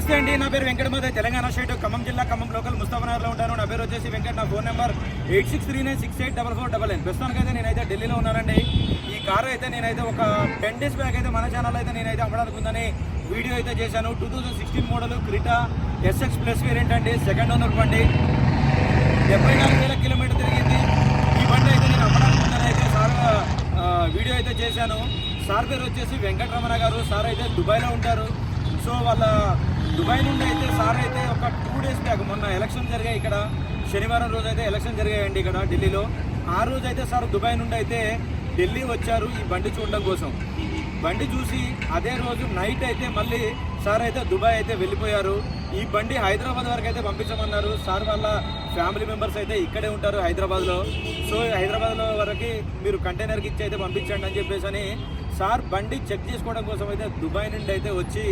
నమస్తే అండి నా పేరు వెంకటమాదే తెలంగాణ స్టేట్ ఖమ్మం జిల్లా ఖమ్మం లోకల్ ముస్తాఫనగర్లో ఉంటాను. నా పేరు వచ్చేసి వెంకట నా phone number eight six three nine six eight double four double nine ప్రస్తుతానికైతే నేనైతే ఢిల్లీలో ఉన్నానండి. ఈ కారు అయితే నేనైతే ఒక టెన్ డేస్ బ్యాక్ అయితే మన ఛానల్ అయితే నేనైతే అమ్మడానుకుందని వీడియో అయితే చేశాను. Two thousand sixteen model Creta SX plus variant అండి సెకండ్ ఓనర్ బండి. డెబ్బై నాలుగు వేల కిలోమీటర్ తిరిగింది. ఈ బండి అయితే నేను అమ్మడానుకుందని అయితే సార్ వీడియో అయితే చేశాను. సార్ పేరు వచ్చేసి వెంకటరమణ గారు. సార్ అయితే దుబాయ్లో ఉంటారు. సో వాళ్ళ దుబాయ్ నుండి అయితే సార్ అయితే ఒక టూ డేస్ బ్యాక్ మొన్న ఎలక్షన్ జరిగాయి ఇక్కడ. శనివారం రోజు అయితే ఎలక్షన్ జరిగాయండి ఇక్కడ ఢిల్లీలో. ఆ రోజు అయితే సార్ దుబాయ్ నుండి అయితే ఢిల్లీ వచ్చారు ఈ బండి చూడడం కోసం. బండి చూసి అదే రోజు నైట్ అయితే మళ్ళీ సార్ అయితే దుబాయ్ అయితే వెళ్ళిపోయారు. ఈ బండి హైదరాబాద్ వరకు అయితే పంపించమన్నారు. సార్ వాళ్ళ ఫ్యామిలీ మెంబర్స్ అయితే ఇక్కడే ఉంటారు హైదరాబాద్లో. సో హైదరాబాద్లో వరకు మీరు కంటైనర్కి ఇచ్చి అయితే పంపించండి అని చెప్పేసి అని సార్ బండి చెక్ చేసుకోవడం కోసం అయితే దుబాయ్ నుండి అయితే వచ్చి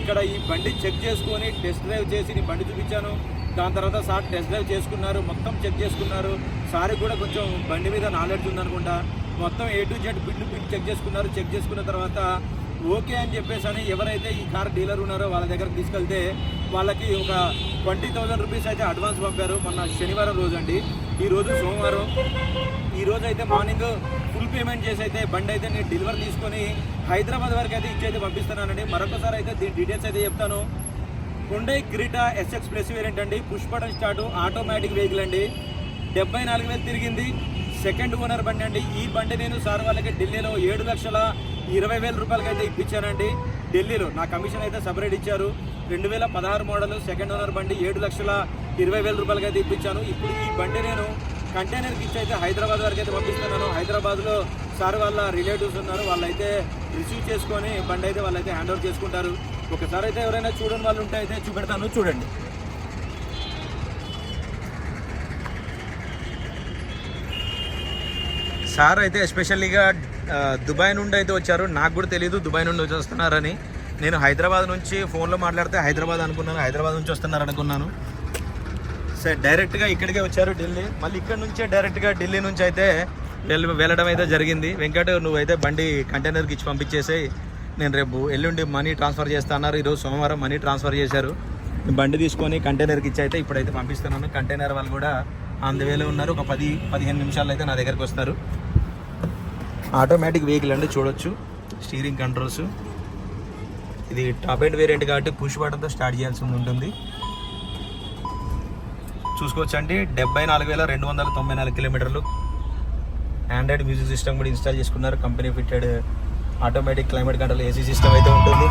ఇక్కడ ఈ బండి చెక్ చేసుకొని టెస్ట్ డ్రైవ్ చేసి నీ బండి చూపించాను. దాని తర్వాత సార్ టెస్ట్ డ్రైవ్ చేసుకున్నారు మొత్తం చెక్ చేసుకున్నారు. సార్ కూడా కొంచెం బండి మీద నాలెడ్జ్ ఉందనుకుంటా. మొత్తం A to Z bill bill check చేసుకున్నారు. చెక్ చేసుకున్న తర్వాత ఓకే అని చెప్పేసి అని ఎవరైతే ఈ కార్ డీలర్ ఉన్నారో వాళ్ళ దగ్గర తీసుకెళ్తే వాళ్ళకి ఒక ట్వంటీ థౌసండ్ రూపీస్ అయితే అడ్వాన్స్ పంపారు మొన్న శనివారం రోజు అండి. ఈ రోజు సోమవారం. ఈరోజు అయితే మార్నింగ్ ఫుల్ పేమెంట్ చేసి అయితే బండి అయితే నేను డెలివరీ తీసుకొని హైదరాబాద్ వరకు అయితే ఇచ్చైతే పంపిస్తున్నానండి. మరొకసారి అయితే దీని డీటెయిల్స్ అయితే చెప్తాను. Hyundai Creta SX plus variant అండి. Push button start automatic vehicle అండి. డెబ్బై నాలుగు వేలు తిరిగింది. సెకండ్ ఓనర్ బండి అండి. ఈ బండి నేను సార్ వాళ్ళకి ఢిల్లీలో ఏడు లక్షల ఇరవై వేల రూపాయలకి అయితే ఇప్పించానండి ఢిల్లీలో నా కమిషన్ అయితే సపరేట్ ఇచ్చారు. రెండు వేల పదహారు మోడల్ సెకండ్ ఓనర్ బండి ఏడు లక్షల ఇరవై వేల రూపాయలకి అయితే ఇప్పించాను. ఇప్పుడు ఈ బండి నేను కంటైనర్కి ఇచ్చి అయితే హైదరాబాద్ వరకు అయితే పంపిస్తున్నాను. హైదరాబాద్లో సార్ వాళ్ళ రిలేటివ్స్ ఉన్నారు. వాళ్ళైతే రిసీవ్ చేసుకొని బండి అయితే వాళ్ళైతే హ్యాండ్ ఓవర్ చేసుకుంటారు. ఒకసారి అయితే ఎవరైనా చూడని వాళ్ళు ఉంటే అయితే చూపెడతాను. చూడండి. సార్ అయితే ఎస్పెషల్లీగా దుబాయ్ నుండి అయితే వచ్చారు. నాకు కూడా తెలియదు దుబాయ్ నుండి వచ్చి వస్తున్నారని. నేను హైదరాబాద్ నుంచి ఫోన్లో మాట్లాడితే హైదరాబాద్ అనుకున్నాను. హైదరాబాద్ నుంచి వస్తున్నారు అనుకున్నాను. సరే డైరెక్ట్గా ఇక్కడికే వచ్చారు ఢిల్లీ. మళ్ళీ ఇక్కడ నుంచే డైరెక్ట్గా ఢిల్లీ నుంచి అయితే వెళ్ళి వెళ్ళడం అయితే జరిగింది. వెంకట నువ్వైతే బండి కంటైనర్కి ఇచ్చి పంపించేసి నేను రేపు ఎల్లుండి మనీ ట్రాన్స్ఫర్ చేస్తా అన్నారు. ఈరోజు సోమవారం మనీ ట్రాన్స్ఫర్ చేశారు. బండి తీసుకొని కంటైనర్కి ఇచ్చి అయితే ఇప్పుడైతే పంపిస్తున్నాను. కంటైనర్ వాళ్ళు కూడా అందువేలో ఉన్నారు. ఒక పది పదిహేను నిమిషాల్లో అయితే నా దగ్గరికి వస్తారు. ఆటోమేటిక్ వెహికల్ అండి చూడొచ్చు. స్టీరింగ్ కంట్రోల్స్ ఇది టాప్ ఎండ్ వేరియంట్ కాబట్టి పుష్ బటన్తో స్టార్ట్ చేయాల్సి ఉంటుంది. చూసుకోవచ్చండి. డెబ్బై నాలుగు వేల రెండు వందల తొంభై నాలుగు కిలోమీటర్లు. ఆండ్రాయిడ్ మ్యూజిక్ సిస్టమ్ కూడా ఇన్స్టాల్ చేసుకున్నారు. Company fitted automatic climate control AC system అయితే ఉంటుంది.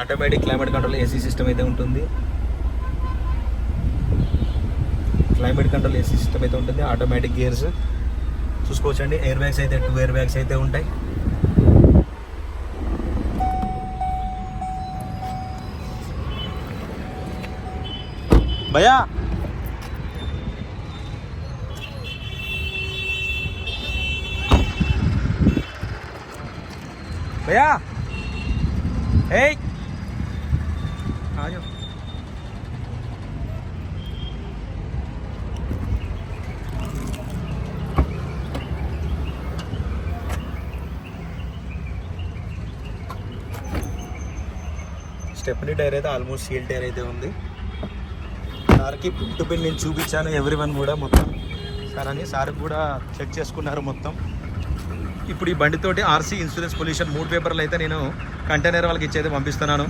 Automatic climate control AC system అయితే ఉంటుంది. క్లైమేట్ కంట్రోల్ ఏసీ సిస్టమ్ అయితే ఉంటుంది. ఆటోమేటిక్ గేర్స్ చూసుకోవచ్చు అండి ఎయిర్ బ్యాగ్స్ అయితే టూ ఎయిర్ బ్యాగ్స్ అయితే ఉంటాయి భయా भैया ए आ जाओ స్టెప్నీ టైర్ అయితే ఆల్మోస్ట్ సీల్ టైర్ అయితే ఉంది. సార్కి పుట్టు టు పిన్ నేను చూపించాను ఎవ్రీ వన్ కూడా మొత్తం. సార్ అని సార్ కూడా చెక్ చేసుకున్నారు మొత్తం. ఇప్పుడు ఈ బండితోటి ఆర్సీ ఇన్సూరెన్స్ పొల్యూషన్ మూడు పేపర్లు అయితే నేను కంటైనర్ వాళ్ళకి ఇచ్చేది పంపిస్తున్నాను.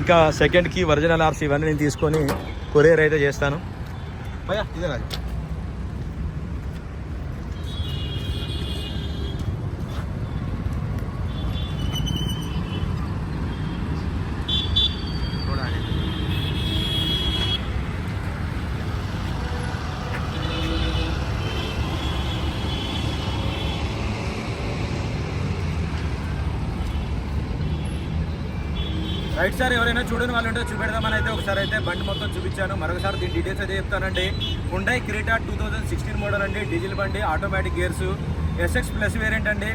ఇంకా సెకండ్కి ఒరిజినల్ ఆర్సీ ఇవన్నీ నేను తీసుకొని కొరియర్ అయితే చేస్తాను. భయ్యా ఇదే రాజు రైట్ సార్ ఎవరైనా చూడని వాళ్ళు ఉంటే చూపెడదామని అయితే ఒకసారి అయితే బండి మొత్తం చూపించాను. మరొకసారి దీని డీటెయిల్స్ అయితే చెప్తానండి. Hyundai Creta two thousand sixteen model అండి. డీజిల్ బండి automatic gears SX plus variant అండి.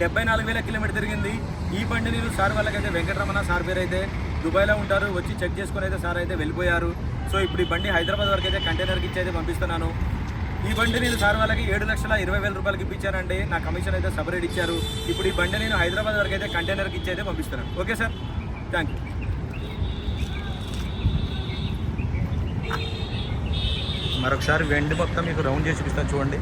డెబ్బై నాలుగు వేల కిలోమీటర్ తిరిగింది. ఈ బండి నేను సార్ వాళ్ళకైతే వెంకటరమణ సార్ పేరు అయితే దుబాయ్లో ఉంటారు. వచ్చి చెక్ చేసుకుని అయితే సార్ అయితే వెళ్ళిపోయారు. సో ఇప్పుడు ఈ బండి హైదరాబాద్ వరకు అయితే కంటైనర్కి ఇచ్చి అయితే పంపిస్తున్నాను. ఈ బండి నేను సార్ వాళ్ళకి ఏడు లక్షల ఇరవై వేల రూపాయలకి ఇప్పించానండి. నా కమిషన్ అయితే సపరేట్ ఇచ్చారు. ఇప్పుడు ఈ బండి నేను హైదరాబాద్ వరకు అయితే కంటైనర్కి ఇచ్చి అయితే పంపిస్తున్నాను. Okay sir? థ్యాంక్ యూ మరొకసారి వెండి మొత్తం మీకు రౌండ్ చేసి చూపిస్తాను. చూడండి.